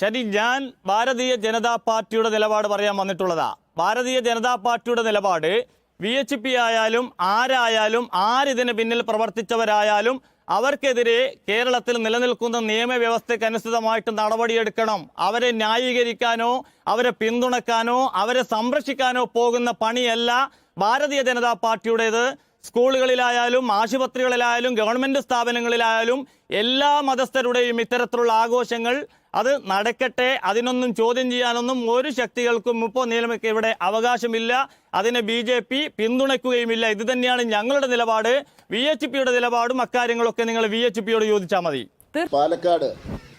ശരി ഞാൻ ഭാരതീയ ജനതാ പാർട്ടിയുടെ നിലപാട് പറയാൻ വന്നിട്ടുള്ളതാ. ഭാരതീയ ജനതാ പാർട്ടിയുടെ നിലപാട് വി എച്ച് പി ആയാലും ആരായാലും ആരിതിന് പിന്നിൽ പ്രവർത്തിച്ചവരായാലും അവർക്കെതിരെ കേരളത്തിൽ നിലനിൽക്കുന്ന നിയമവ്യവസ്ഥയ്ക്ക് അനുസൃതമായിട്ട് നടപടിയെടുക്കണം. അവരെ ന്യായീകരിക്കാനോ അവരെ പിന്തുണക്കാനോ അവരെ സംരക്ഷിക്കാനോ പോകുന്ന പണിയല്ല ഭാരതീയ ജനതാ പാർട്ടിയുടേത്. സ്കൂളുകളിലായാലും ആശുപത്രികളിലായാലും ഗവൺമെന്റ് സ്ഥാപനങ്ങളിലായാലും എല്ലാ മതസ്ഥരുടെയും ഇത്തരത്തിലുള്ള ആഘോഷങ്ങൾ അത് നടക്കട്ടെ. അതിനൊന്നും ചോദ്യം ചെയ്യാനൊന്നും ഒരു ശക്തികൾക്കും ഇപ്പോൾ നിലമയ്ക്ക് ഇവിടെ അവകാശമില്ല. അതിനെ ബി ജെ പി പിന്തുണയ്ക്കുകയുമില്ല. ഇത് തന്നെയാണ് ഞങ്ങളുടെ നിലപാട്. വി എച്ച് പിയുടെ നിലപാടും അക്കാര്യങ്ങളൊക്കെ നിങ്ങൾ വി എച്ച് പിയോട് ചോദിച്ചാൽ മതി. പാലക്കാട്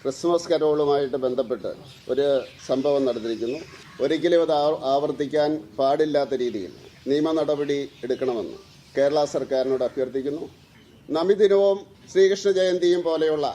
ക്രിസ്മസ് കരോളുമായിട്ട് ബന്ധപ്പെട്ട് ഒരു സംഭവം നടന്നിരിക്കുന്നു. ഒരിക്കലും അത് ആവർത്തിക്കാൻ പാടില്ലാത്ത രീതിയിൽ നിയമ നടപടി എടുക്കണമെന്ന്. കേരള സർക്കാരിനോട് അഭ്യർത്ഥിക്കുന്നു. നമിദിനവും ശ്രീകൃഷ്ണ ജയന്തിയും പോലെയുള്ള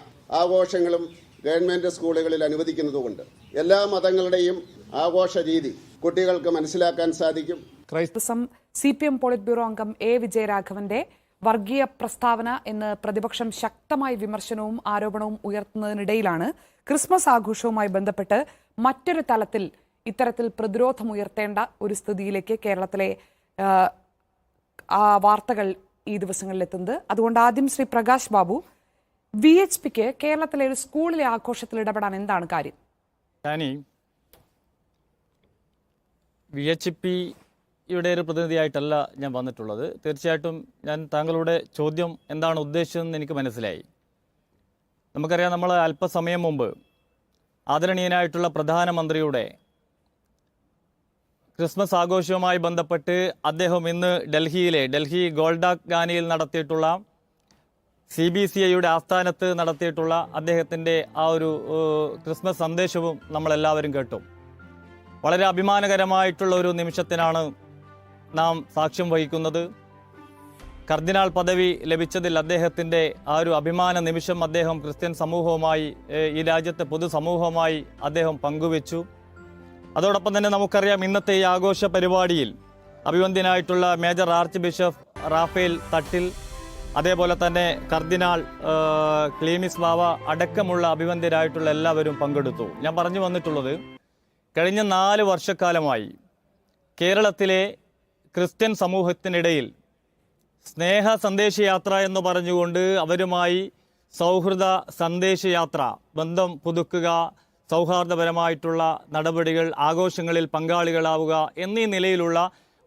ആഘോഷങ്ങളും ഗവൺമെന്റ് സ്കൂളുകളിൽ അനുവദിക്കുന്നതുകൊണ്ട് എല്ലാ മതങ്ങളുടെയും ആഘോഷ രീതി കുട്ടികൾക്ക് മനസ്സിലാക്കാൻ സാധിക്കും. ക്രൈസ്തസം C P M polit bureau അംഗം എ വിജയരാഘവന്റെ വർഗീയ പ്രസ്താവന എന്ന് പ്രതിപക്ഷം ശക്തമായ വിമർശനവും ആരോപണവും ഉയർത്തുന്നതിനിടയിലാണ് ക്രിസ്മസ് ആഘോഷവുമായി ബന്ധപ്പെട്ട് മറ്റൊരു തലത്തിൽ ഇത്തരത്തിൽ പ്രതിരോധമുയർത്തേണ്ട ഒരു സ്ഥിതിയിലേക്ക് കേരളത്തിലെ വാർത്തകൾ ഈ ദിവസങ്ങളിൽ എത്തുന്നത് അതുകൊണ്ട് ആദ്യം ശ്രീ പ്രകാശ് ബാബു വി എച്ച് പിക്ക് കേരളത്തിലെ ഒരു സ്കൂളിലെ ആഘോഷത്തിൽ ഇടപെടാൻ എന്താണ് കാര്യം? ഞാനീ വി എച്ച് പിയുടെ ഒരു പ്രതിനിധിയായിട്ടല്ല ഞാൻ വന്നിട്ടുള്ളത്. തീർച്ചയായിട്ടും ഞാൻ താങ്കളുടെ ചോദ്യം എന്താണ് ഉദ്ദേശിച്ചതെന്ന് എനിക്ക് മനസ്സിലായി. നമുക്കറിയാം നമ്മൾ അല്പസമയം മുമ്പ് ആദരണീയനായിട്ടുള്ള പ്രധാനമന്ത്രിയുടെ ക്രിസ്മസ് ആഘോഷവുമായി ബന്ധപ്പെട്ട് അദ്ദേഹം ഇന്ന് ഡൽഹിയിലെ ഡൽഹി ഗോൾഡാക് ഗാനിയിൽ നടത്തിയിട്ടുള്ള സി ബി സി ഐയുടെ ആസ്ഥാനത്ത് നടത്തിയിട്ടുള്ള അദ്ദേഹത്തിന്റെ ആ ഒരു ക്രിസ്മസ് സന്ദേശവും നമ്മളെല്ലാവരും കേട്ടു. വളരെ അഭിമാനകരമായിട്ടുള്ള ഒരു നിമിഷത്തിനാണ് നാം സാക്ഷ്യം വഹിക്കുന്നത്. കർദിനാൾ പദവി ലഭിച്ചതിൽ അദ്ദേഹത്തിന്റെ ആ ഒരു അഭിമാന നിമിഷം അദ്ദേഹം ക്രിസ്ത്യൻ സമൂഹവുമായി ഈ രാജ്യത്തെ പൊതുസമൂഹവുമായി അദ്ദേഹം പങ്കുവെച്ചു. അതോടൊപ്പം തന്നെ നമുക്കറിയാം ഇന്നത്തെ ഈ ആഘോഷ പരിപാടിയിൽ അഭിവന്ദ്യനായിട്ടുള്ള major archbishop Rafale Thattil അതേപോലെ തന്നെ കർദിനാൾ ക്ലീമിസ് ബാവ അടക്കമുള്ള അഭിവന്ദ്യരായിട്ടുള്ള എല്ലാവരും പങ്കെടുത്തു. ഞാൻ പറഞ്ഞു വന്നിട്ടുള്ളത് കഴിഞ്ഞ നാല് വർഷക്കാലമായി കേരളത്തിലെ ക്രിസ്ത്യൻ സമൂഹത്തിനിടയിൽ സ്നേഹ സന്ദേശയാത്ര എന്ന് പറഞ്ഞുകൊണ്ട് അവരുമായി സൗഹൃദ സന്ദേശയാത്ര ബന്ധം പുതുക്കുക സൗഹാർദ്ദപരമായിട്ടുള്ള നടപടികൾ ആഘോഷങ്ങളിൽ പങ്കാളികളാവുക എന്നീ നിലയിലുള്ള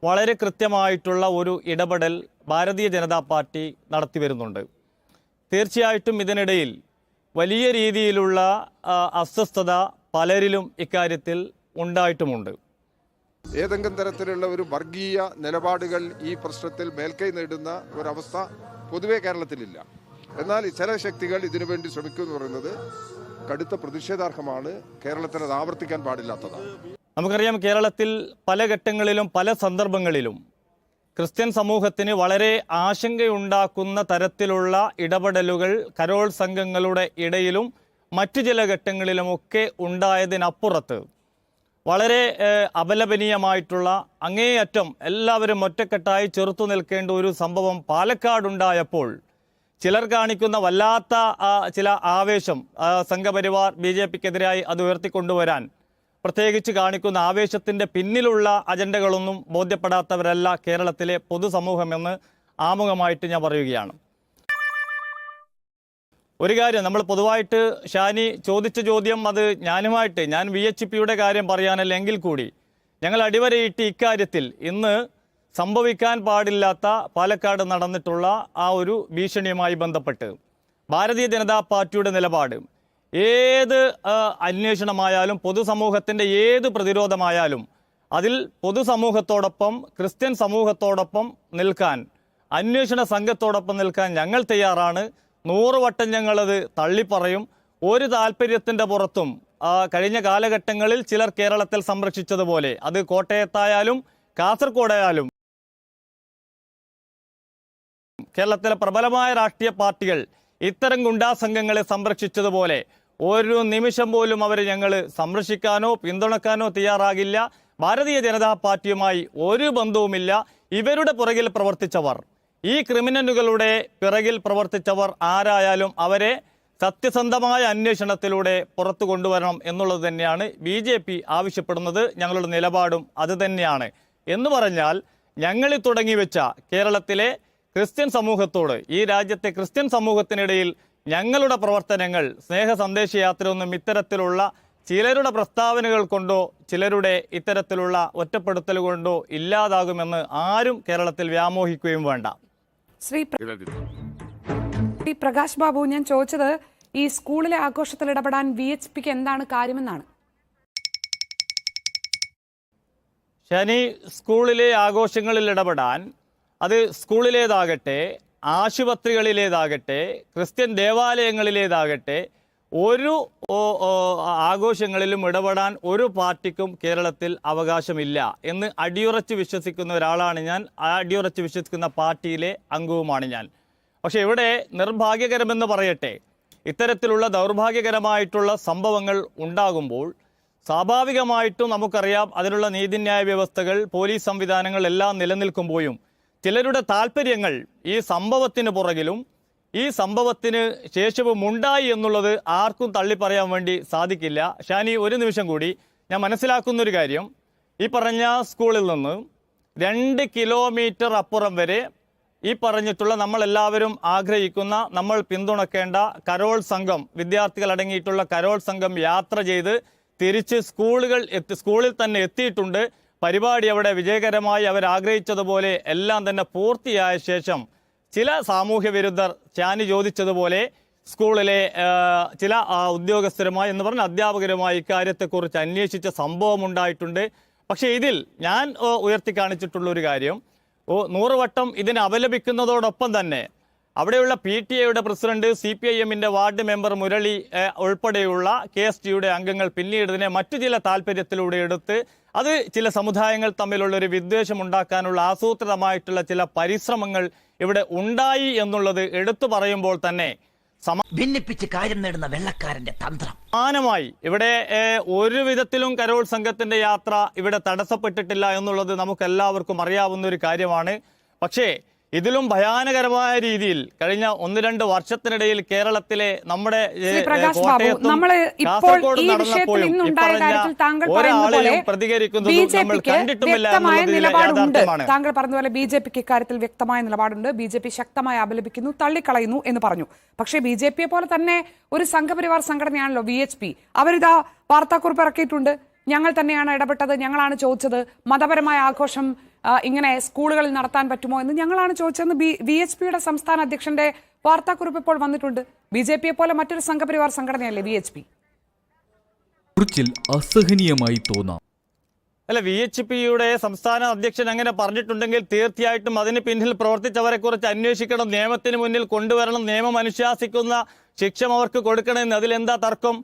വളരെ കൃത്യമായിട്ടുള്ള ഒരു ഇടപെടൽ ഭാരതീയ ജനതാ പാർട്ടി നടത്തി വരുന്നുണ്ട്. തീർച്ചയായിട്ടും ഇതിനിടയിൽ വലിയ രീതിയിലുള്ള അസ്വസ്ഥത പലരിലും ഇക്കാര്യത്തിൽ ഉണ്ടായിട്ടുമുണ്ട്. ഏതെങ്കിലും തരത്തിലുള്ള ഒരു വർഗീയ നിലപാടുകൾ ഈ പ്രശ്നത്തിൽ മേൽക്കൈ നേടുന്ന ഒരവസ്ഥ പൊതുവെ കേരളത്തിലില്ല. എന്നാൽ ചില ശക്തികൾ ഇതിനുവേണ്ടി ശ്രമിക്കുമെന്ന് പറയുന്നത് കടുത്ത പ്രതിഷേധാർഹമാണ്. കേരളത്തിൽ അത് ആവർത്തിക്കാൻ പാടില്ലാത്തതാണ്. നമുക്കറിയാം കേരളത്തിൽ പല ഘട്ടങ്ങളിലും പല സന്ദർഭങ്ങളിലും ക്രിസ്ത്യൻ സമൂഹത്തിന് വളരെ ആശങ്കയുണ്ടാക്കുന്ന തരത്തിലുള്ള ഇടപെടലുകൾ കരോൾ സംഘങ്ങളുടെ ഇടയിലും മറ്റു ചില ഘട്ടങ്ങളിലുമൊക്കെ ഉണ്ടായതിനപ്പുറത്ത് വളരെ അപലപനീയമായിട്ടുള്ള അങ്ങേയറ്റം എല്ലാവരും ഒറ്റക്കെട്ടായി ചെറുത്തു നിൽക്കേണ്ട ഒരു സംഭവം പാലക്കാടുണ്ടായപ്പോൾ ചിലർ കാണിക്കുന്ന വല്ലാത്ത ചില ആവേശം സംഘപരിവാർ ബി ജെ പിക്കെതിരായി അത് ഉയർത്തിക്കൊണ്ടുവരാൻ പ്രത്യേകിച്ച് കാണിക്കുന്ന ആവേശത്തിന്റെ പിന്നിലുള്ള അജണ്ടകളൊന്നും ബോധ്യപ്പെടാത്തവരല്ല കേരളത്തിലെ പൊതുസമൂഹമെന്ന് ആമുഖമായിട്ട് ഞാൻ പറയുകയാണ്. ഒരു കാര്യം നമ്മൾ പൊതുവായിട്ട് ഷാനി ചോദിച്ച ചോദ്യം അത് ഞാനുമായിട്ട് ഞാൻ വി എച്ച് പിയുടെ കാര്യം പറയാനല്ല എങ്കിൽ കൂടി ഞങ്ങൾ അടിവരയിട്ട് ഇക്കാര്യത്തിൽ ഇന്ന് സംഭവിക്കാൻ പാടില്ലാത്ത പാലക്കാട് നടന്നിട്ടുള്ള ആ ഒരു ഭീഷണിയുമായി ബന്ധപ്പെട്ട് ഭാരതീയ ജനതാ പാർട്ടിയുടെ നിലപാട് ഏത് അന്വേഷണമായാലും പൊതുസമൂഹത്തിന്റെ ഏത് പ്രതിരോധമായാലും അതിൽ പൊതുസമൂഹത്തോടൊപ്പം ക്രിസ്ത്യൻ സമൂഹത്തോടൊപ്പം നിൽക്കാൻ അന്വേഷണ സംഘത്തോടൊപ്പം നിൽക്കാൻ ഞങ്ങൾ തയ്യാറാണ്. നൂറ് വട്ടം ഞങ്ങളത് തള്ളിപ്പറയും. ഒരു താല്പര്യത്തിന്റെ പുറത്തും കഴിഞ്ഞ കാലഘട്ടങ്ങളിൽ ചിലർ കേരളത്തിൽ സംരക്ഷിച്ചതുപോലെ അത് കോട്ടയത്തായാലും കാസർഗോഡായാലും കേരളത്തിലെ പ്രബലമായ രാഷ്ട്രീയ പാർട്ടികൾ ഇത്തരം ഗുണ്ടാസംഘങ്ങളെ സംരക്ഷിച്ചതുപോലെ ഒരു നിമിഷം പോലും അവരെ ഞങ്ങൾ സംരക്ഷിക്കാനോ പിന്തുണക്കാനോ തയ്യാറാകില്ല. ഭാരതീയ ജനതാ പാർട്ടിയുമായി ഒരു ബന്ധവുമില്ല. ഇവരുടെ പുറകിൽ പ്രവർത്തിച്ചവർ ഈ ക്രിമിനലുകളുടെ പിറകിൽ പ്രവർത്തിച്ചവർ ആരായാലും അവരെ സത്യസന്ധമായ അന്വേഷണത്തിലൂടെ പുറത്തു കൊണ്ടുവരണം എന്നുള്ളത് തന്നെയാണ് ബി ജെ പി ആവശ്യപ്പെടുന്നത്. ഞങ്ങളുടെ നിലപാടും അതുതന്നെയാണ് എന്ന് പറഞ്ഞാൽ ഞങ്ങളിൽ തുടങ്ങി വെച്ച കേരളത്തിലെ ക്രിസ്ത്യൻ സമൂഹത്തോട് ഈ രാജ്യത്തെ ക്രിസ്ത്യൻ സമൂഹത്തിനിടയിൽ ഞങ്ങളുടെ പ്രവർത്തനങ്ങൾ സ്നേഹ സന്ദേശ സന്ദേശയാത്രയൊന്നും ഇത്തരത്തിലുള്ള ചിലരുടെ പ്രസ്താവനകൾ കൊണ്ടോ ചിലരുടെ ഇത്തരത്തിലുള്ള ഒറ്റപ്പെടുത്തൽ കൊണ്ടോ ഇല്ലാതാകുമെന്ന് ആരും കേരളത്തിൽ വ്യാമോഹിക്കുകയും വേണ്ട. ശ്രീ ശ്രീ പ്രകാശ് ബാബു ഞാൻ ചോദിച്ചത് ഈ സ്കൂളിലെ ആഘോഷത്തിൽ ഇടപെടാൻ വി എച്ച് പിക്ക് എന്താണ് കാര്യമെന്നാണ്? ശനി സ്കൂളിലെ ആഘോഷങ്ങളിൽ ഇടപെടാൻ അത് സ്കൂളിലേതാകട്ടെ ആശുപത്രികളിലേതാകട്ടെ ക്രിസ്ത്യൻ ദേവാലയങ്ങളിലേതാകട്ടെ ഒരു ആഘോഷങ്ങളിലും ഇടപെടാൻ ഒരു പാർട്ടിക്കും കേരളത്തിൽ അവകാശമില്ല എന്ന് അടിയുറച്ച് വിശ്വസിക്കുന്ന ഒരാളാണ് ഞാൻ. അടിയുറച്ച് വിശ്വസിക്കുന്ന പാർട്ടിയിലെ അംഗവുമാണ് ഞാൻ. പക്ഷേ ഇവിടെ നിർഭാഗ്യകരമെന്ന് പറയട്ടെ ഇത്തരത്തിലുള്ള ദൗർഭാഗ്യകരമായിട്ടുള്ള സംഭവങ്ങൾ ഉണ്ടാകുമ്പോൾ സ്വാഭാവികമായിട്ടും നമുക്കറിയാം അതിനുള്ള നീതിന്യായ വ്യവസ്ഥകൾ പോലീസ് സംവിധാനങ്ങൾ എല്ലാം നിലനിൽക്കുമ്പോഴും ചിലരുടെ താല്പര്യങ്ങൾ ഈ സംഭവത്തിന് പുറകിലും ഈ സംഭവത്തിന് ശേഷവും ഉണ്ടായി എന്നുള്ളത് ആർക്കും തള്ളി പറയാൻ വേണ്ടി സാധിക്കില്ല. ഷാനി ഒരു നിമിഷം കൂടി. ഞാൻ മനസ്സിലാക്കുന്ന ഒരു കാര്യം. ഈ പറഞ്ഞ സ്കൂളിൽ നിന്ന് രണ്ട് കിലോമീറ്റർ അപ്പുറം വരെ ഈ പറഞ്ഞിട്ടുള്ള നമ്മളെല്ലാവരും ആഗ്രഹിക്കുന്ന നമ്മൾ പിന്തുണക്കേണ്ട കരോൾ സംഘം വിദ്യാർത്ഥികൾ അടങ്ങിയിട്ടുള്ള കരോൾ സംഘം യാത്ര ചെയ്ത് തിരിച്ച് സ്കൂളുകൾ എത്തി സ്കൂളിൽ തന്നെ എത്തിയിട്ടുണ്ട്. പരിപാടി അവിടെ വിജയകരമായി അവരാഗ്രഹിച്ചതുപോലെ എല്ലാം തന്നെ പൂർത്തിയായ ശേഷം ചില സാമൂഹ്യ വിരുദ്ധർ ചാനി ചോദിച്ചതുപോലെ സ്കൂളിലെ ചില ഉദ്യോഗസ്ഥരുമായി എന്ന് പറഞ്ഞ അധ്യാപകരുമായി ഇക്കാര്യത്തെക്കുറിച്ച് അന്വേഷിച്ച സംഭവം ഉണ്ടായിട്ടുണ്ട്. പക്ഷേ ഇതിൽ ഞാൻ ഉയർത്തി കാണിച്ചിട്ടുള്ള ഒരു കാര്യം. ഓ നൂറ് വട്ടം ഇതിനെ അപലപിക്കുന്നതോടൊപ്പം തന്നെ അവിടെയുള്ള പി ടി എയുടെ പ്രസിഡന്റ് സി പി ഐ എമ്മിന്റെ വാർഡ് മെമ്പർ മുരളി ഉൾപ്പെടെയുള്ള കെ എസ് ടിയുടെ അംഗങ്ങൾ പിന്നീട് ഇതിനെ മറ്റു ചില താല്പര്യത്തിലൂടെ എടുത്ത് അത് ചില സമുദായങ്ങൾ തമ്മിലുള്ള ഒരു വിദ്വേഷം ഉണ്ടാക്കാനുള്ള ആസൂത്രിതമായിട്ടുള്ള ചില പരിശ്രമങ്ങൾ ഇവിടെ ഉണ്ടായി എന്നുള്ളത് എടുത്തു പറയുമ്പോൾ തന്നെ ഭിന്നിപ്പിച്ച് കാര്യം നേടുന്ന വെള്ളക്കാരന്റെ തന്ത്രം. സമാനമായി ഇവിടെ ഒരു വിധത്തിലും കരോൾ സംഘത്തിന്റെ യാത്ര ഇവിടെ തടസ്സപ്പെട്ടിട്ടില്ല എന്നുള്ളത് നമുക്ക് എല്ലാവർക്കും അറിയാവുന്ന ഒരു കാര്യമാണ്. പക്ഷേ ഇതിലും ഭയാനകരമായ രീതിയിൽ കഴിഞ്ഞ ഒന്ന് രണ്ട് വർഷത്തിനിടയിൽ കേരളത്തിലെ നമ്മുടെ നമ്മൾ ഇപ്പോൾ ഈ വിഷയത്തിൽ ഇന്നുണ്ടായ കാര്യത്തിൽ താങ്കൾ ബി ജെ പിക്ക് വ്യക്തമായ നിലപാടുണ്ട്. താങ്കൾ പറഞ്ഞതുപോലെ പോലെ ബി ജെ പിക്ക് ഇക്കാര്യത്തിൽ വ്യക്തമായ നിലപാടുണ്ട്. ബി ജെ പി ശക്തമായി അപലപിക്കുന്നു തള്ളിക്കളയുന്നു എന്ന് പറഞ്ഞു. പക്ഷേ ബി ജെ പിയെ പോലെ തന്നെ ഒരു സംഘപരിവാർ സംഘടനയാണല്ലോ വി എച്ച് പി. അവരിതാ വാർത്താക്കുറിപ്പ് ഇറക്കിയിട്ടുണ്ട്. ഞങ്ങൾ തന്നെയാണ് ഇടപെട്ടത് ഞങ്ങളാണ് ചോദിച്ചത്. മതപരമായ ആഘോഷം ഇങ്ങനെ സ്കൂളുകളിൽ നടത്താൻ പറ്റുമോ എന്ന് ഞങ്ങളാണ് ചോദിച്ചതെന്ന് ബി വി എച്ച് പിയുടെ സംസ്ഥാന അധ്യക്ഷന്റെ വാർത്താക്കുറിപ്പ് ഇപ്പോൾ വന്നിട്ടുണ്ട്. ബി ജെ പിയെ പോലെ മറ്റൊരു സംഘപരിവാർ സംഘടനയല്ലേ വി എച്ച് പി കുറിച്ചിൽ അസഹനീയമായി തോന്നാം. അല്ല വി എച്ച് പിയുടെ സംസ്ഥാന അധ്യക്ഷൻ അങ്ങനെ പറഞ്ഞിട്ടുണ്ടെങ്കിൽ തീർച്ചയായിട്ടും അതിന് പിന്നിൽ പ്രവർത്തിച്ചവരെ കുറിച്ച് അന്വേഷിക്കണം നിയമത്തിന് മുന്നിൽ കൊണ്ടുവരണം നിയമം അനുശാസിക്കുന്ന ശിക്ഷ അവർക്ക് കൊടുക്കണമെന്ന് അതിലെന്താ തർക്കം?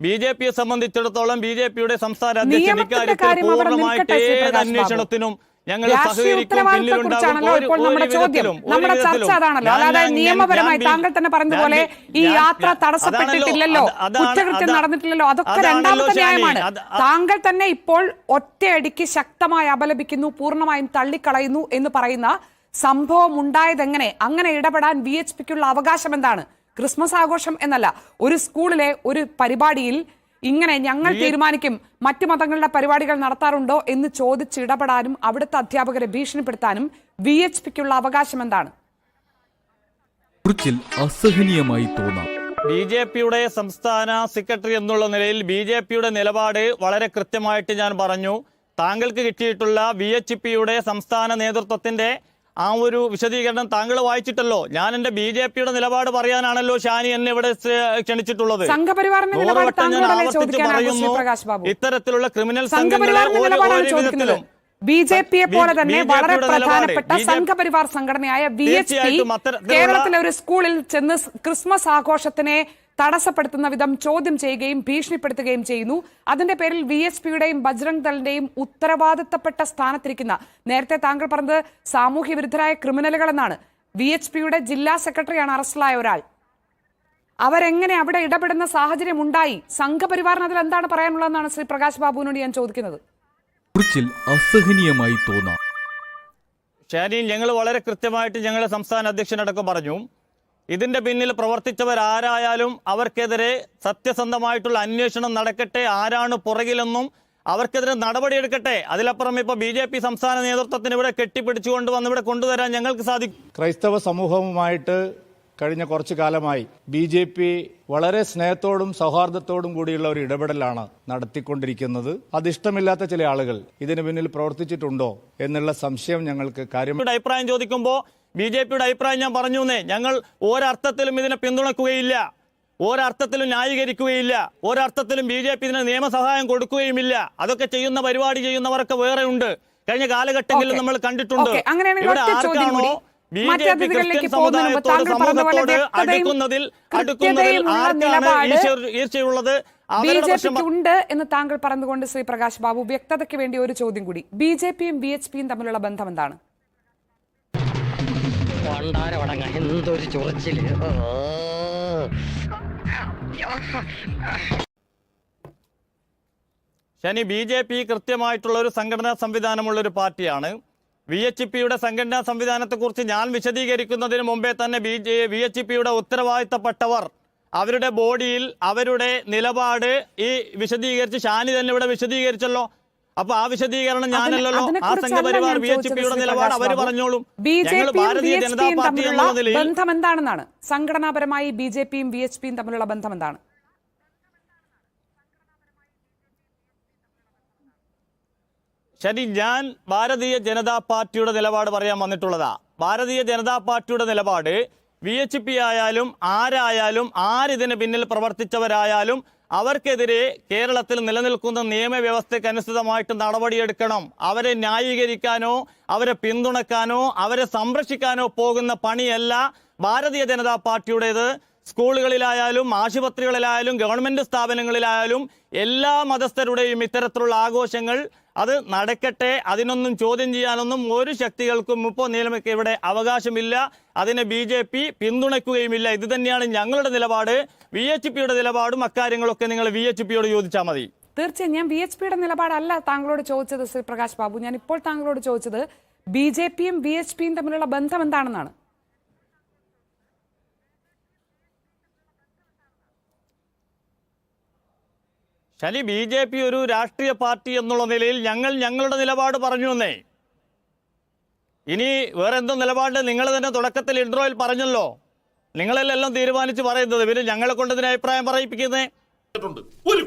ബി ജെ പിയെ സംബന്ധിച്ചിടത്തോളം ബി ജെ പിയുടെ സംസ്ഥാന അധ്യക്ഷൻ ഇക്കാര്യത്തിൽ പൂർണമായിട്ട് ഏത് അന്വേഷണത്തിനും ഞങ്ങൾ രാഷ്ട്രീയ സഹകരിക്കും ഉത്തരവാദിത്തത്തെ ഇപ്പോൾ നമ്മുടെ ചോദ്യം. നമ്മുടെ ചർച്ച അതാണല്ലോ. അല്ലാതെ നിയമപരമായി താങ്കൾ തന്നെ പറഞ്ഞതുപോലെ ഈ യാത്ര തടസ്സപ്പെട്ടിട്ടില്ലല്ലോ. കുറ്റകൃത്യം നടന്നിട്ടില്ലല്ലോ. അതൊക്കെ രണ്ടാമത്തെ ന്യായമാണ്. താങ്കൾ തന്നെ ഇപ്പോൾ ഒറ്റയടിക്ക് ശക്തമായി അപലപിക്കുന്നു പൂർണമായും തള്ളിക്കളയുന്നു എന്ന് പറയുന്ന സംഭവം ഉണ്ടായതെങ്ങനെ? അങ്ങനെ ഇടപെടാൻ വി എച്ച് പിക്കുള്ള അവകാശം എന്താണ്? ക്രിസ്മസ് ആഘോഷം എന്നല്ല. ഒരു സ്കൂളിലെ ഒരു പരിപാടിയിൽ ഇങ്ങനെ ഞങ്ങൾ തീരുമാനിക്കും മറ്റു മതങ്ങളുടെ പരിപാടികൾ നടത്താറുണ്ടോ എന്ന് ചോദിച്ച് ചോദിച്ചിടപെടാനും അവിടുത്തെ അധ്യാപകരെ ഭീഷണിപ്പെടുത്താനും വി എച്ച് പിക്കുള്ള അവകാശം എന്താണ്? അസഹനീയമായി തോന്നാം. ബി ജെ പിയുടെ സംസ്ഥാന സെക്രട്ടറി എന്നുള്ള നിലയിൽ ബി ജെ പിയുടെ നിലപാട് വളരെ കൃത്യമായിട്ട് ഞാൻ പറഞ്ഞു. താങ്കൾക്ക് കിട്ടിയിട്ടുള്ള വി എച്ച് പിയുടെ സംസ്ഥാന നേതൃത്വത്തിന്റെ ആ ഒരു വിശദീകരണം താങ്കൾ വായിച്ചിട്ടല്ലോ. ഞാൻ എന്റെ ബി ജെ പിയുടെ നിലപാട് പറയാനാണല്ലോ ഷാനി എന്നെ ഇവിടെ ക്ഷണിച്ചിട്ടുള്ളത്. ഞാൻ ആവർത്തിച്ച് പറയുന്നു? ഇത്തരത്തിലുള്ള ക്രിമിനൽ സംഘങ്ങളെ ഒരു- വിധത്തിലും ബി ജെ പിയെ പോലെ തന്നെ വളരെ പ്രധാനപ്പെട്ട സംഘപരിവാർ സംഘടനയായ വി എച്ച് പി കേരളത്തിലെ ഒരു സ്കൂളിൽ ചെന്ന് ക്രിസ്മസ് ആഘോഷത്തിനെ തടസ്സപ്പെടുത്തുന്ന വിധം ചോദ്യം ചെയ്യുകയും ഭീഷണിപ്പെടുത്തുകയും ചെയ്യുന്നു. അതിന്റെ പേരിൽ വി എസ് പിയുടെയും ബജ്രംഗ് ദളിന്റെയും ഉത്തരവാദിത്തപ്പെട്ട സ്ഥാനത്തിരിക്കുന്ന നേരത്തെ താങ്കൾ പറഞ്ഞത് സാമൂഹ്യ വിരുദ്ധരായ ക്രിമിനലുകൾ എന്നാണ് വി എച്ച് പിയുടെ ജില്ലാ സെക്രട്ടറിയാണ് അറസ്റ്റിലായ ഒരാൾ. അവരെങ്ങനെ അവിടെ ഇടപെടുന്ന സാഹചര്യം ഉണ്ടായി സംഘപരിവാറിന് അതിൽ എന്താണ് പറയാനുള്ളതെന്നാണ് ശ്രീ പ്രകാശ് ബാബുവിനോട് ഞാൻ ചോദിക്കുന്നത്. അസഹനീയമായി തോന്നാം. ഞങ്ങൾ വളരെ കൃത്യമായിട്ട് ഞങ്ങളുടെ സംസ്ഥാന അധ്യക്ഷനടക്കം പറഞ്ഞു. ഇതിന്റെ പിന്നിൽ പ്രവർത്തിച്ചവരാരായാലും അവർക്കെതിരെ സത്യസന്ധമായിട്ടുള്ള അന്വേഷണം നടക്കട്ടെ ആരാണ് പുറകിലെന്നും അവർക്കെതിരെ നടപടിയെടുക്കട്ടെ. അതിലപ്പുറം ഇപ്പൊ ബി ജെ പി സംസ്ഥാന നേതൃത്വത്തിന് ഇവിടെ കെട്ടിപ്പിടിച്ചുകൊണ്ട് വന്ന് ഇവിടെ കൊണ്ടുവരാൻ ഞങ്ങൾക്ക് സാധിക്കും. ക്രൈസ്തവ സമൂഹവുമായിട്ട് കഴിഞ്ഞ കുറച്ചു കാലമായി ബി ജെ പി വളരെ സ്നേഹത്തോടും സൗഹാർദ്ദത്തോടും കൂടിയുള്ള ഒരു ഇടപെടലാണ് നടത്തിക്കൊണ്ടിരിക്കുന്നത്. അതിഷ്ടമില്ലാത്ത ചില ആളുകൾ ഇതിനു പിന്നിൽ പ്രവർത്തിച്ചിട്ടുണ്ടോ എന്നുള്ള സംശയം ഞങ്ങൾക്ക് കാര്യം അഭിപ്രായം ചോദിക്കുമ്പോൾ ബി ജെ പിയുടെ അഭിപ്രായം ഞാൻ പറഞ്ഞു എന്നേ ഞങ്ങൾ ഒരർത്ഥത്തിലും ഇതിനെ പിന്തുണക്കുകയില്ല. ഒരർത്ഥത്തിലും ന്യായീകരിക്കുകയില്ല. ഒരർത്ഥത്തിലും ബി ജെ പി ഇതിന് നിയമസഹായം കൊടുക്കുകയുമില്ല. അതൊക്കെ ചെയ്യുന്ന പരിപാടി ചെയ്യുന്നവരൊക്കെ വേറെ ഉണ്ട്. കഴിഞ്ഞ കാലഘട്ടങ്ങളിൽ നമ്മൾ കണ്ടിട്ടുണ്ട്. ഇവിടെ ആർക്കാണോ. ബി ജെ പി ക്രിസ്ത്യൻ സമുദായത്തോട് സമൂഹത്തോട് അടുക്കുന്നതിൽ അടുക്കുന്നതിൽ ആർക്കാണ് ഈർച്ചയുള്ളത് ബി ജെ പിക്ക് ഉണ്ട് എന്ന് താങ്കൾ പറഞ്ഞുകൊണ്ട് ശ്രീ പ്രകാശ് ബാബു വ്യക്തതയ്ക്ക് വേണ്ടി ഒരു ചോദ്യം കൂടി. ബി ജെ പിയും ബി എച്ച് പിയും തമ്മിലുള്ള ബന്ധം എന്താണ്? പണ്ടാരവടങ്ങ എന്തൊരു ചൊറിച്ചിൽ? ശനി ബി ജെ പി കൃത്യമായിട്ടുള്ള ഒരു സംഘടനാ സംവിധാനമുള്ള ഒരു പാർട്ടിയാണ്. വി എച്ച് പിയുടെ സംഘടനാ സംവിധാനത്തെക്കുറിച്ച് ഞാൻ വിശദീകരിക്കുന്നതിന് മുമ്പേ തന്നെ ബി ജെ വി എച്ച് പിയുടെ ഉത്തരവാദിത്തപ്പെട്ടവർ അവരുടെ ബോഡിയിൽ അവരുടെ നിലപാട് ഈ വിശദീകരിച്ച് ഷാനി തന്നെ ഇവിടെ വിശദീകരിച്ചല്ലോ. അപ്പൊ ആ വിശദീകരണം ഞാനല്ലല്ലോ. ആ സംഘപരിവാർ ബി എച്ച് പിയുടെ നിലപാട് അവർ പറഞ്ഞോളും. ബി ജെ പിയും ജനതാ പാർട്ടി തമ്മിലുള്ള എന്നുള്ള നിലയിൽ ബന്ധം എന്താണെന്നാണ് സംഘടനാപരമായി ബി ജെ പിയും വി എച്ച് പിയും തമ്മിലുള്ള ബന്ധം എന്താണ് ശരി ഞാൻ ഭാരതീയ ജനതാ പാർട്ടിയുടെ നിലപാട് പറയാൻ വന്നിട്ടുള്ളതാ. ഭാരതീയ ജനതാ പാർട്ടിയുടെ നിലപാട് വി എച്ച് പി ആയാലും ആരായാലും ആരിതിന് പിന്നിൽ പ്രവർത്തിച്ചവരായാലും അവർക്കെതിരെ കേരളത്തിൽ നിലനിൽക്കുന്ന നിയമവ്യവസ്ഥയ്ക്ക് അനുസൃതമായിട്ട് നടപടിയെടുക്കണം. അവരെ ന്യായീകരിക്കാനോ അവരെ പിന്തുണക്കാനോ അവരെ സംരക്ഷിക്കാനോ പോകുന്ന പണിയല്ല ഭാരതീയ ജനതാ പാർട്ടിയുടേത്. സ്കൂളുകളിലായാലും ആശുപത്രികളിലായാലും ഗവൺമെന്റ് സ്ഥാപനങ്ങളിലായാലും എല്ലാ മതസ്ഥരുടെയും ഇത്തരത്തിലുള്ള ആഘോഷങ്ങൾ അത് നടക്കട്ടെ അതിനൊന്നും ചോദ്യം ചെയ്യാനൊന്നും ഒരു ശക്തികൾക്കും ഇപ്പോൾ നിലമൊക്കെ ഇവിടെ അവകാശമില്ല. അതിനെ ബി ജെ പി പിന്തുണയ്ക്കുകയുമില്ല. ഇത് തന്നെയാണ് ഞങ്ങളുടെ നിലപാട്. വി എച്ച് പിയുടെ നിലപാടും അക്കാര്യങ്ങളൊക്കെ നിങ്ങൾ വി എച്ച് പിയോട് ചോദിച്ചാൽ മതി. തീർച്ചയായും ഞാൻ വി എച്ച് പിയുടെ നിലപാടല്ല താങ്കളോട് ചോദിച്ചത് ശ്രീ പ്രകാശ് ബാബു. ഞാൻ ഇപ്പോൾ താങ്കളോട് ചോദിച്ചത് ബി ജെ പിയും വി എച്ച് പിയും തമ്മിലുള്ള ബന്ധം എന്താണെന്നാണ്. ശനി ബി ജെ പി ഒരു രാഷ്ട്രീയ പാർട്ടി എന്നുള്ള നിലയിൽ ഞങ്ങൾ ഞങ്ങളുടെ നിലപാട് പറഞ്ഞു എന്നേ. ഇനി വേറെ എന്തോ നിലപാട് നിങ്ങൾ തന്നെ തുടക്കത്തിൽ ഇൻട്രോയിൽ പറഞ്ഞല്ലോ. നിങ്ങളെല്ലാം തീരുമാനിച്ച് പറയുന്നത് പിന്നെ ഞങ്ങളെ കൊണ്ട് ഇതിന് അഭിപ്രായം പറയിപ്പിക്കുന്നേ. ഒരു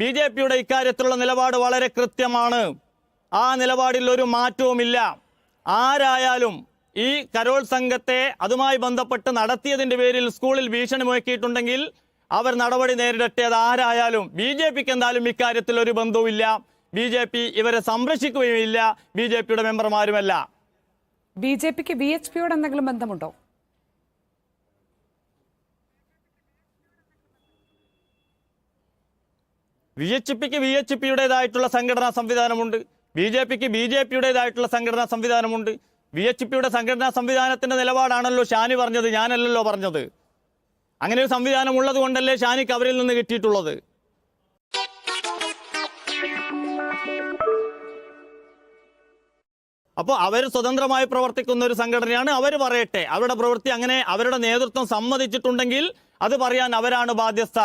ബി ജെ പിയുടെ ഇക്കാര്യത്തിലുള്ള നിലപാട് വളരെ കൃത്യമാണ്. ആ നിലപാടിൽ ഒരു മാറ്റവുമില്ല. ആരായാലും ഈ കരോൾ സംഘത്തെ അതുമായി ബന്ധപ്പെട്ട് നടത്തിയതിന്റെ പേരിൽ സ്കൂളിൽ ഭീഷണി മുഴക്കിയിട്ടുണ്ടെങ്കിൽ അവർ നടപടി നേരിടട്ടെ അത് ആരായാലും ബി ജെ പിക്ക് എന്തായാലും ഇക്കാര്യത്തിൽ ഒരു ബന്ധവുമില്ല. ബി ജെ പി ഇവരെ സംരക്ഷിക്കുകയുമില്ല. ബി ജെ പിയുടെ മെമ്പർമാരുമല്ല. ബി ജെ പിക്ക് ബി എച്ച് പിയോട് എന്തെങ്കിലും ബന്ധമുണ്ടോ? വി എച്ച് പിക്ക് വി എച്ച് പിയുടേതായിട്ടുള്ള സംഘടനാ സംവിധാനമുണ്ട്. ബി ജെ പിക്ക് ബി ജെ പിയുടേതായിട്ടുള്ള സംഘടനാ സംവിധാനമുണ്ട്. വി എച്ച് പിയുടെ സംഘടനാ സംവിധാനത്തിന്റെ നിലപാടാണല്ലോ ഷാനി പറഞ്ഞത് ഞാനല്ലല്ലോ പറഞ്ഞത്. അങ്ങനെ ഒരു സംവിധാനം ഉള്ളത് കൊണ്ടല്ലേ ഷാനിക്ക് അവരിൽ നിന്ന് കിട്ടിയിട്ടുള്ളത്. അപ്പോൾ അവർ സ്വതന്ത്രമായി പ്രവർത്തിക്കുന്ന ഒരു സംഘടനയാണ് അവർ പറയട്ടെ. അവരുടെ പ്രവൃത്തി അങ്ങനെ അവരുടെ നേതൃത്വം സമ്മതിച്ചിട്ടുണ്ടെങ്കിൽ അത് പറയാൻ അവരാണ് ബാധ്യസ്ഥ.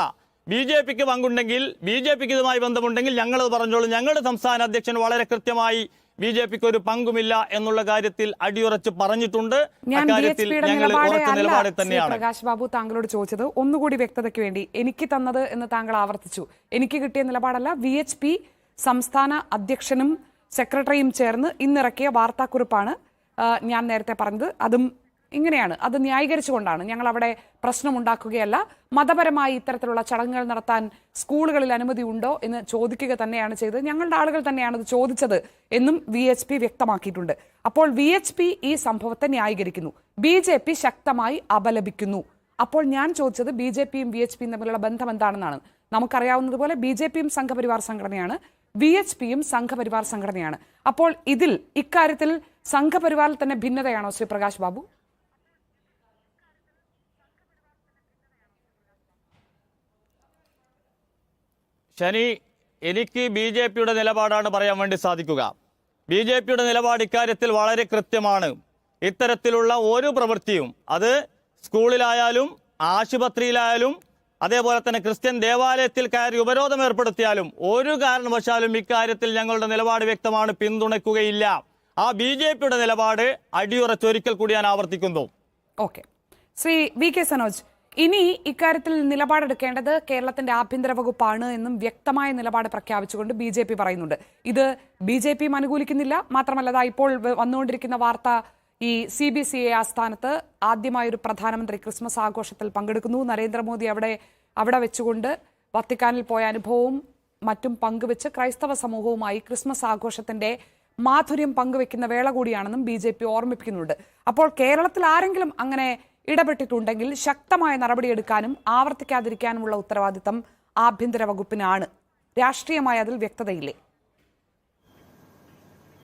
ബി ജെ പിക്ക് പങ്കുണ്ടെങ്കിൽ ബി ജെ പിക്ക് ഇതുമായി ബന്ധമുണ്ടെങ്കിൽ ഞങ്ങളത് പറഞ്ഞോളൂ. ഞങ്ങളുടെ സംസ്ഥാന അധ്യക്ഷൻ വളരെ കൃത്യമായി ബി ജെ പിക്ക് ഒരു പങ്കുമില്ല എന്നുള്ള കാര്യത്തിൽ അടിയുറച്ച് പറഞ്ഞിട്ടുണ്ട്. ഞാൻ ബി എച്ച് അക്കാര്യത്തിൽ ഞങ്ങൾ ഉറച്ച നിലപാടിൽ തന്നെയാണ്. പ്രകാശ് ബാബു താങ്കളോട് ചോദിച്ചത്. ഒന്നുകൂടി വ്യക്തതയ്ക്ക് വേണ്ടി എനിക്ക് തന്നത് എന്ന് താങ്കൾ ആവർത്തിച്ചു. എനിക്ക് കിട്ടിയ നിലപാടല്ല. വി എച്ച് പി സംസ്ഥാന അധ്യക്ഷനും സെക്രട്ടറിയും ചേർന്ന് ഇന്നിറക്കിയ വാർത്താക്കുറിപ്പാണ് ഞാൻ നേരത്തെ പറഞ്ഞത്. അതും ഇങ്ങനെയാണ്. അത് ന്യായീകരിച്ചുകൊണ്ടാണ് ഞങ്ങൾ അവിടെ പ്രശ്നമുണ്ടാക്കുകയല്ല. മതപരമായി ഇത്തരത്തിലുള്ള ചടങ്ങുകൾ നടത്താൻ സ്കൂളുകളിൽ അനുമതി ഉണ്ടോ എന്ന് ചോദിക്കുക തന്നെയാണ് ചെയ്തത്. ഞങ്ങളുടെ ആളുകൾ തന്നെയാണ് അത് ചോദിച്ചത് എന്നും വി എച്ച് പി വ്യക്തമാക്കിയിട്ടുണ്ട്. അപ്പോൾ വി എച്ച് പി ഈ സംഭവത്തെ ന്യായീകരിക്കുന്നു. ബി ജെ പി ശക്തമായി അപലപിക്കുന്നു. അപ്പോൾ ഞാൻ ചോദിച്ചത് ബി ജെ പിയും വി എച്ച് പിയും തമ്മിലുള്ള ബന്ധം എന്താണെന്നാണ്. നമുക്കറിയാവുന്നതുപോലെ ബി ജെ പിയും സംഘപരിവാർ സംഘടനയാണ്. വി എച്ച് പിയും സംഘപരിവാർ സംഘടനയാണ്. അപ്പോൾ ഇതിൽ ഇക്കാര്യത്തിൽ സംഘപരിവാറിൽ തന്നെ ഭിന്നതയാണോ ശ്രീ പ്രകാശ് ബാബു? ശനി എനിക്ക് ബി ജെ പിയുടെ നിലപാടാണ് പറയാൻ വേണ്ടി സാധിക്കുക. ബി ജെ പിയുടെ നിലപാട് ഇക്കാര്യത്തിൽ വളരെ കൃത്യമാണ്. ഇത്തരത്തിലുള്ള ഒരു പ്രവൃത്തിയും അത് സ്കൂളിലായാലും ആശുപത്രിയിലായാലും അതേപോലെ തന്നെ ക്രിസ്ത്യൻ ദേവാലയത്തിൽ കയറി ഉപരോധം ഏർപ്പെടുത്തിയാലും ഒരു കാരണവശാലും ഇക്കാര്യത്തിൽ ഞങ്ങളുടെ നിലപാട് വ്യക്തമാണ് പിന്തുണയ്ക്കുകയില്ല. ആ ബി ജെ പിയുടെ നിലപാട് അടിയുറച്ചൊരിക്കൽ കൂടി ഞാൻ ആവർത്തിക്കുന്നു. Okay. Shri V K Sanoj ഇനി ഇക്കാര്യത്തിൽ നിലപാടെടുക്കേണ്ടത് കേരളത്തിന്റെ ആഭ്യന്തര വകുപ്പാണ് എന്നും വ്യക്തമായ നിലപാട് പ്രഖ്യാപിച്ചുകൊണ്ട് ബി ജെ പി പറയുന്നുണ്ട്. ഇത് ബി ജെ പിയും അനുകൂലിക്കുന്നില്ല. മാത്രമല്ല ഇപ്പോൾ വന്നുകൊണ്ടിരിക്കുന്ന വാർത്ത ഈ സി ബി സി എ ആസ്ഥാനത്ത് ആദ്യമായി ഒരു പ്രധാനമന്ത്രി ക്രിസ്മസ് ആഘോഷത്തിൽ പങ്കെടുക്കുന്നു. നരേന്ദ്രമോദി അവിടെ അവിടെ വെച്ചുകൊണ്ട് വത്തിക്കാനിൽ പോയ അനുഭവവും മറ്റും പങ്കുവെച്ച് ക്രൈസ്തവ സമൂഹവുമായി ക്രിസ്മസ് ആഘോഷത്തിന്റെ മാധുര്യം പങ്കുവെക്കുന്ന വേള കൂടിയാണെന്നും ബി ഓർമ്മിപ്പിക്കുന്നുണ്ട്. അപ്പോൾ കേരളത്തിൽ ആരെങ്കിലും അങ്ങനെ ഇടപെട്ടിട്ടുണ്ടെങ്കിൽ ശക്തമായ നടപടിയെടുക്കാനും ആവർത്തിക്കാതിരിക്കാനുമുള്ള ഉത്തരവാദിത്തം ആഭ്യന്തര വകുപ്പിനാണ്. രാഷ്ട്രീയമായ അതിൽ വ്യക്തതയില്ലേ?